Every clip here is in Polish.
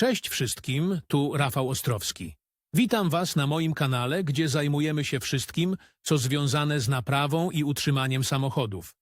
Cześć wszystkim, tu Rafał Ostrowski. Witam Was na moim kanale, gdzie zajmujemy się wszystkim, co związane z naprawą i utrzymaniem samochodów.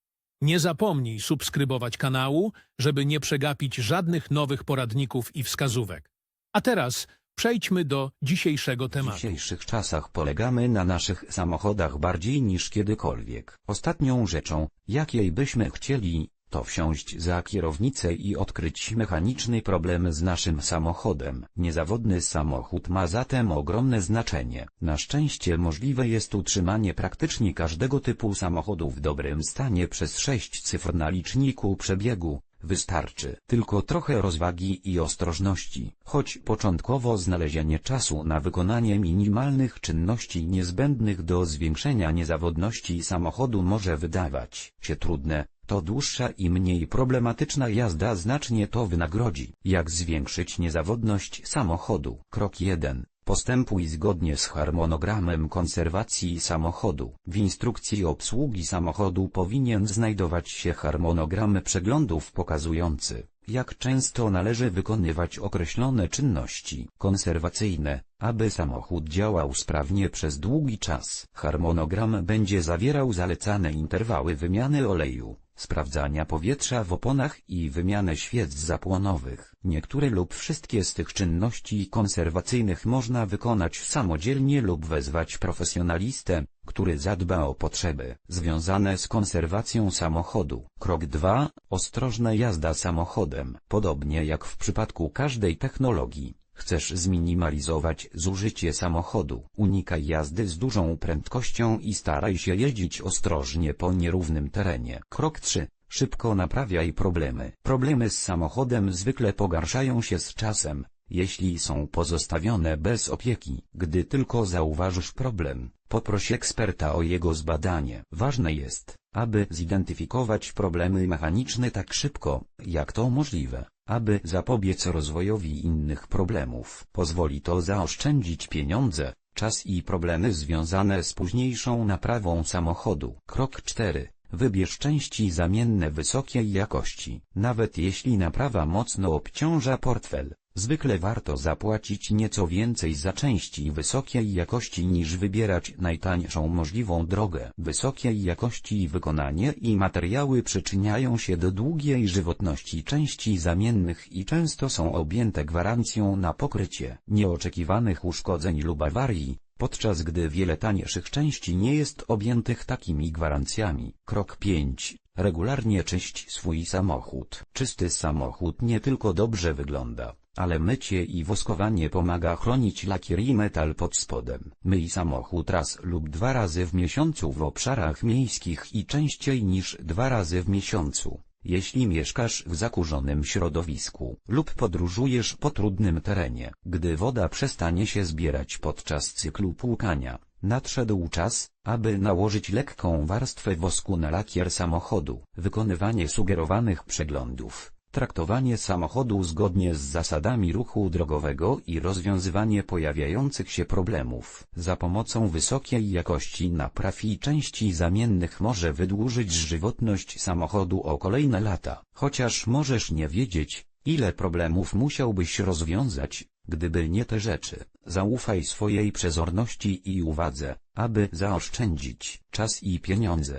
Nie zapomnij subskrybować kanału, żeby nie przegapić żadnych nowych poradników i wskazówek. A teraz przejdźmy do dzisiejszego W tematu. dzisiejszych czasach polegamy na naszych samochodach bardziej niż kiedykolwiek. Ostatnią rzeczą, jakiej byśmy chcieli, to wsiąść za kierownicę i odkryć mechaniczny problem z naszym samochodem. Niezawodny samochód ma zatem ogromne znaczenie. Na szczęście możliwe jest utrzymanie praktycznie każdego typu samochodu w dobrym stanie przez 6 cyfr na liczniku przebiegu. Wystarczy tylko trochę rozwagi i ostrożności, choć początkowo znalezienie czasu na wykonanie minimalnych czynności niezbędnych do zwiększenia niezawodności samochodu może wydawać się trudne, to dłuższa i mniej problematyczna jazda znacznie to wynagrodzi. Jak zwiększyć niezawodność samochodu? Krok 1. Postępuj zgodnie z harmonogramem konserwacji samochodu. W instrukcji obsługi samochodu powinien znajdować się harmonogram przeglądów pokazujący, jak często należy wykonywać określone czynności konserwacyjne, aby samochód działał sprawnie przez długi czas. Harmonogram będzie zawierał zalecane interwały wymiany oleju, sprawdzania powietrza w oponach i wymianę świec zapłonowych. Niektóre lub wszystkie z tych czynności konserwacyjnych można wykonać samodzielnie lub wezwać profesjonalistę, który zadba o potrzeby związane z konserwacją samochodu. Krok 2. Ostrożna jazda samochodem. Podobnie jak w przypadku każdej technologii, Chcesz zminimalizować zużycie samochodu. Unikaj jazdy z dużą prędkością i staraj się jeździć ostrożnie po nierównym terenie. Krok 3. Szybko naprawiaj problemy. Problemy z samochodem zwykle pogarszają się z czasem, jeśli są pozostawione bez opieki. Gdy tylko zauważysz problem, poproś eksperta o jego zbadanie. Ważne jest, aby zidentyfikować problemy mechaniczne tak szybko, jak to możliwe, aby zapobiec rozwojowi innych problemów. Pozwoli to zaoszczędzić pieniądze, czas i problemy związane z późniejszą naprawą samochodu. Krok 4. Wybierz części zamienne wysokiej jakości. Nawet jeśli naprawa mocno obciąża portfel, zwykle warto zapłacić nieco więcej za części wysokiej jakości niż wybierać najtańszą możliwą drogę. Wysokiej jakości wykonanie i materiały przyczyniają się do długiej żywotności części zamiennych i często są objęte gwarancją na pokrycie nieoczekiwanych uszkodzeń lub awarii, podczas gdy wiele tańszych części nie jest objętych takimi gwarancjami. Krok 5. Regularnie czyść swój samochód. Czysty samochód nie tylko dobrze wygląda, ale mycie i woskowanie pomaga chronić lakier i metal pod spodem. Myj samochód raz lub dwa razy w miesiącu w obszarach miejskich i częściej niż dwa razy w miesiącu. Jeśli mieszkasz w zakurzonym środowisku lub podróżujesz po trudnym terenie, gdy woda przestanie się zbierać podczas cyklu płukania, nadszedł czas, aby nałożyć lekką warstwę wosku na lakier samochodu. Wykonywanie sugerowanych przeglądów, traktowanie samochodu zgodnie z zasadami ruchu drogowego i rozwiązywanie pojawiających się problemów za pomocą wysokiej jakości napraw i części zamiennych może wydłużyć żywotność samochodu o kolejne lata. Chociaż możesz nie wiedzieć, ile problemów musiałbyś rozwiązać, gdyby nie te rzeczy. Zaufaj swojej przezorności i uwadze, aby zaoszczędzić czas i pieniądze.